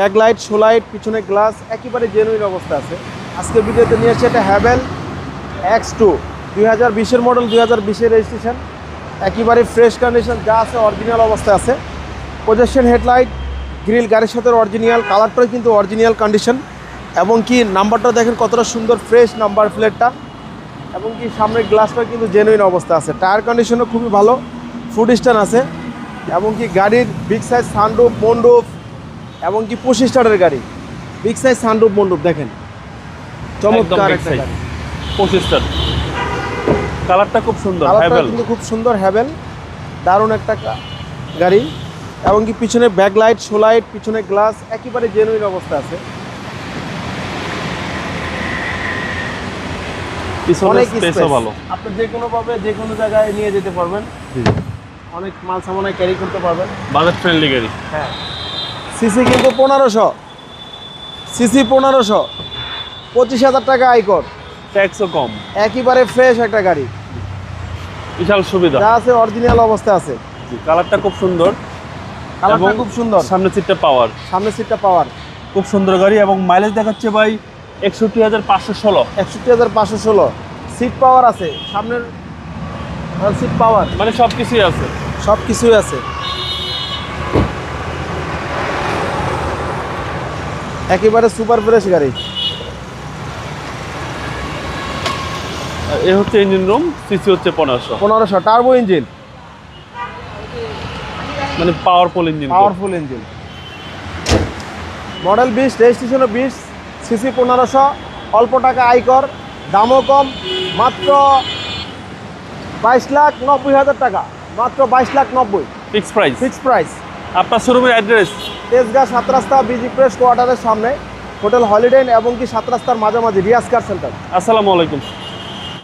Backlight, সোলাইট, পিছনে glass, একেবারে genuine অবস্থা আছে। আজকের ভিডিওতে নিয়ে এসেছে এটা হ্যাভেল এক্স টু দুই হাজার বিশের মডেল দুই হাজার বিশের রেজিস্ট্রেশন একেবারে ফ্রেশ কন্ডিশন যা আছে অরিজিনাল অবস্থায় আছে। প্রজেকশন হেডলাইট গ্রিল গাড়ির সাথে অরিজিনাল কালারটাও কিন্তু অরিজিনাল কন্ডিশন এবং কি নাম্বারটা দেখেন কতটা সুন্দর ফ্রেশ নাম্বার প্লেটটা এবং কি, সামনের গ্লাসটা কিন্তু জেনুইন অবস্থা আছে। টায়ার কন্ডিশনও খুবই ভালো ফুড স্ট্যান্ড আছে। এবং কি, গাড়ির বিগ সাইজ সানরুফ মন্ডুপ এবং কি পঁচিশ স্টারের গাড়ি। বিগ সাইজ সানরুফ মন্ডুপ দেখেন। চমৎকার একটা। গাড়ি। কালারটা খুব সুন্দর হ্যাভেল কিন্তু খুব সুন্দর হ্যাভেল দারুণ একটা গাড়ি। এবং কি পিছনে ব্যাক ব্যাকলাইট সোলাইট পিছনে গ্লাস একেবারে জেনুইন অবস্থা আছে। অনেক স্পেসও ভালো। আপনি যে কোনো ভাবে যে কোনো জায়গায় নিয়ে যেতে পারবেন। অনেক মাল সামানায় ক্যারি করতে পারবেন। বাজেট ফ্রেন্ডলি গাড়ি। হ্যাঁ। সিসি কিন্তু পনেরোশো। সিসি পনেরোশো। পঁচিশ হাজার টাকা আয়কর ট্যাক্সও কম। একেবারে ফ্রেশ একটা গাড়ি। বিশাল সুবিধা। যা আছে অরিজিনাল অবস্থা আছে। কালারটা খুব সুন্দর। কালারটা খুব সুন্দর। সামনে সিটটা পাওয়ার সামনের সিটটা পাওয়ার খুব সুন্দর গাড়ি এবং মাইলেজ দেখাচ্ছে ভাই একষট্টি হাজার পাঁচশো ষোলো। একষট্টি হাজার পাঁচশো ষোলো। সিট পাওয়ার আছে। সামনের সিট পাওয়ার মানে সব কিছুই আছে। সব কিছুই আছে। একেবারে সুপার ফ্রেশ গাড়ি। এ হচ্ছে ইঞ্জিন রুম সিসি হচ্ছে পনেরোশো। পনেরোশো টার্বো ইঞ্জিন মানে powerful engine powerful engine model বিশ রেজিস্ট্রেশনও বিশ সিসি পনেরোশো অল্প টাকা আয়কর দামও কম মাত্র বাইশ লাখ নব্বই হাজার টাকা মাত্র বাইশ লাখ নব্বই। ফিক্স প্রাইস ফিক্সড প্রাইস আপনার শোরুমের অ্যাড্রেস তেজগাঁ সাত রাস্তা বিজি প্রেস কোয়ার্টারের সামনে হোটেল হলিডেন এবং কি সাত রাস্তার মাঝামাঝি রিয়াজ কার সেন্টার। আসসালামু আলাইকুম।